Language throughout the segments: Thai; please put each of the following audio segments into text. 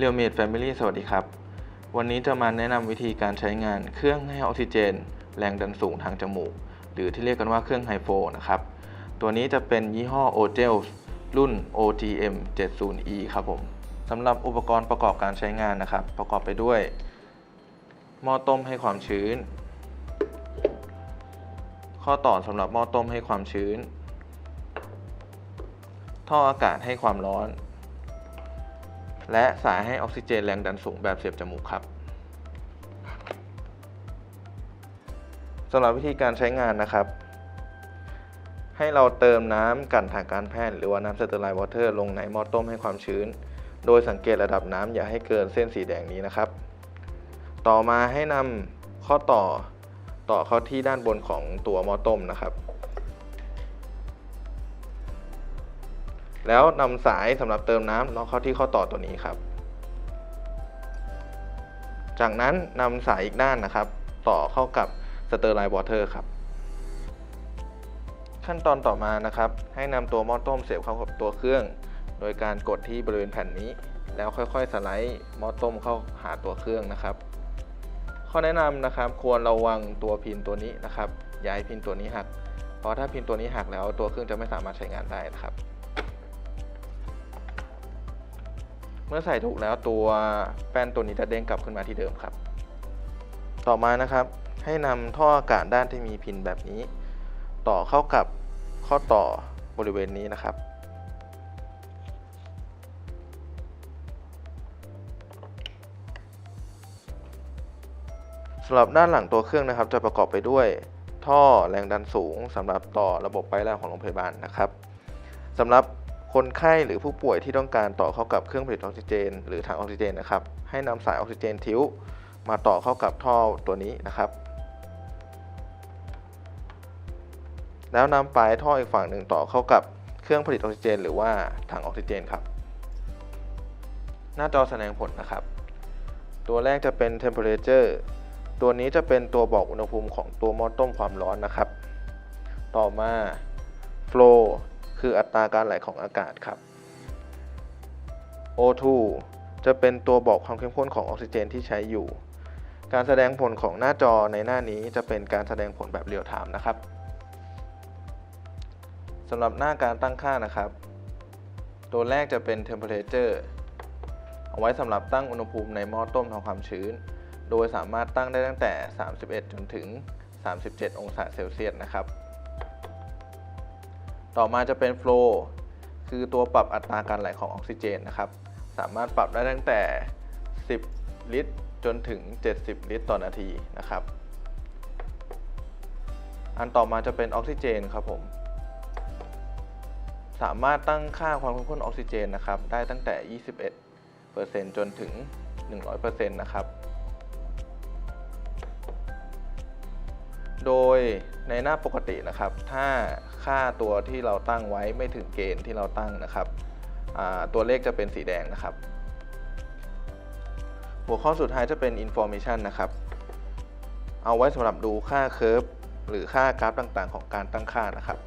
เรียวเมดแฟมิลี่สวัสดีครับ วันนี้จะมาแนะนำวิธีการใช้งานเครื่องให้ออกซิเจน แรงดันสูงทางจมูก หรือที่เรียกกันว่าเครื่องไฮโฟนะครับ ตัวนี้จะเป็นยี่ห้อ o g e l รุ่น OTM 70E ครับผมสำหรับอุปกรณ์ประกอบการใช้งานนะครับ ประกอบไปด้วย หม้อต้มให้ความชื้น ข้อต่อสำหรับหม้อต้มให้ความชื้น ท่ออากาศให้ความร้อน และสายให้ออกซิเจนแรงดันสูงแบบเสียบจมูกครับสำหรับวิธีการใช้งานนะครับ ให้เราเติมน้ำกันทางการแพทย์หรือว่าน้ำสเตอร์ไลน์วอเตอร์ลงในหม้อต้มให้ความชื้น โดยสังเกตระดับน้ำอย่าให้เกินเส้นสีแดงนี้นะครับ ต่อมาให้นำข้อต่อต่อเข้าที่ด้านบนของตัวหม้อต้มนะครับ แล้วนำสายสำหรับเติมน้ำเลาเข้าที่ข้อต่อตัวนี้ครับ จากนั้นนำสายอีกด้านนะครับ ต่อเข้ากับสเตอร์ไลน์วอเตอร์ครับ ขั้นตอนต่อมานะครับ ให้นำตัวหม้อต้มเสียบเข้ากับตัวเครื่อง โดยการกดที่บริเวณแผ่นนี้ แล้วค่อยๆสไลด์หม้อต้มเข้าหาตัวเครื่องนะครับ ข้อแนะนำนะครับ ควรระวังตัวพินตัวนี้นะครับอย่าให้พินตัวนี้หัก เพราะถ้าพินตัวนี้หักแล้วตัวเครื่องจะไม่สามารถใช้งานได้นะครับ เมื่อใส่ถูกแล้วตัวแป้นตัวนี้จะเด้งกลับขึ้นมาที่เดิมครับ ต่อมานะครับ ให้นำท่ออากาศด้านที่มีพินแบบนี้ ต่อเข้ากับข้อต่อบริเวณนี้นะครับ สำหรับด้านหลังตัวเครื่องนะครับ จะประกอบไปด้วยท่อแรงดันสูงสำหรับต่อระบบไปแรงของโรงพยาบาลนะครับสำหรับ คนไข้หรือผู้ป่วยที่ต้องการต่อเข้ากับเครื่องผลิตออกซิเจน หรือถังออกซิเจนนะครับ ให้นำสายออกซิเจนทิ้ว มาต่อเข้ากับท่อตัวนี้นะครับ แล้วนำปลายท่ออีกฝั่งหนึ่งต่อเข้ากับเครื่องผลิตออกซิเจน หรือว่าถังออกซิเจนครับ หน้าจอแสดงผลนะครับ ตัวแรกจะเป็น temperature ตัวนี้จะเป็นตัวบอกอุณหภูมิของตัวหม้อต้มความร้อนนะครับ ต่อมา flow คืออัตราการไหลของอากาศครับ O2 จะเป็นตัวบอกความเข้มข้นของออกซิเจนที่ใช้อยู่ การแสดงผลของหน้าจอในหน้านี้จะเป็นการแสดงผลแบบเรียลไทม์นะครับสำหรับหน้าการตั้งค่านะครับ ตัวแรกจะเป็น temperature เอาไว้สำหรับตั้งอุณหภูมิในหม้อต้มทำความชื้น โดยสามารถตั้งได้ตั้งแต่ 31 จนถึง 37 องศาเซลเซียสนะครับ ต่อมาจะเป็น flow คือตัวปรับอัตราการไหลของออกซิเจนนะครับ สามารถปรับได้ตั้งแต่ 10 ลิตร จนถึง 70 ลิตรต่อนาทีนะครับ อันต่อมาจะเป็นออกซิเจนครับผม สามารถตั้งค่าความเข้มข้นออกซิเจนนะครับ ได้ตั้งแต่ 21%จนถึง 100%นะครับ โดยในหน้าปกตินะครับ ถ้าค่าตัวที่เราตั้งไว้ไม่ถึงเกณฑ์ที่เราตั้งนะครับ ตัวเลขจะเป็นสีแดงนะครับ หัวข้อสุดท้ายจะเป็น information นะครับ เอาไว้สำหรับดูค่าเคอร์ฟหรือค่ากราฟต่างๆ ของการตั้งค่านะครับ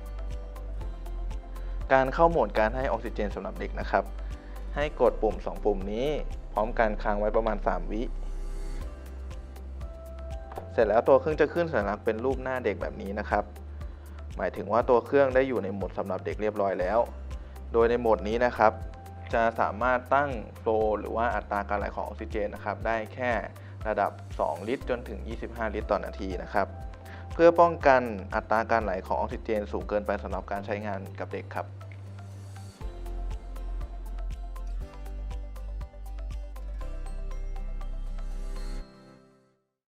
การเข้าโหมดการให้ออกซิเจนสำหรับเด็กนะครับ ให้กดปุ่ม 2 ปุ่มนี้ พร้อมกันค้างไว้ประมาณ 3 วิ เสร็จแล้วตัวเครื่องจะขึ้นสัญลักษณ์เป็นรูปหน้าเด็กแบบนี้นะครับ หมายถึงว่าตัวเครื่องได้อยู่ในโหมดสำหรับเด็กเรียบร้อยแล้ว โดยในโหมดนี้นะครับ จะสามารถตั้งโฟลหรือว่าอัตราการไหลของออกซิเจนนะครับ ได้แค่ระดับ 2 ลิตร จนถึง 25 ลิตรต่อนาทีนะครับ เพื่อป้องกันอัตราการไหลของออกซิเจนสูงเกินไปสำหรับการใช้งานกับเด็กครับ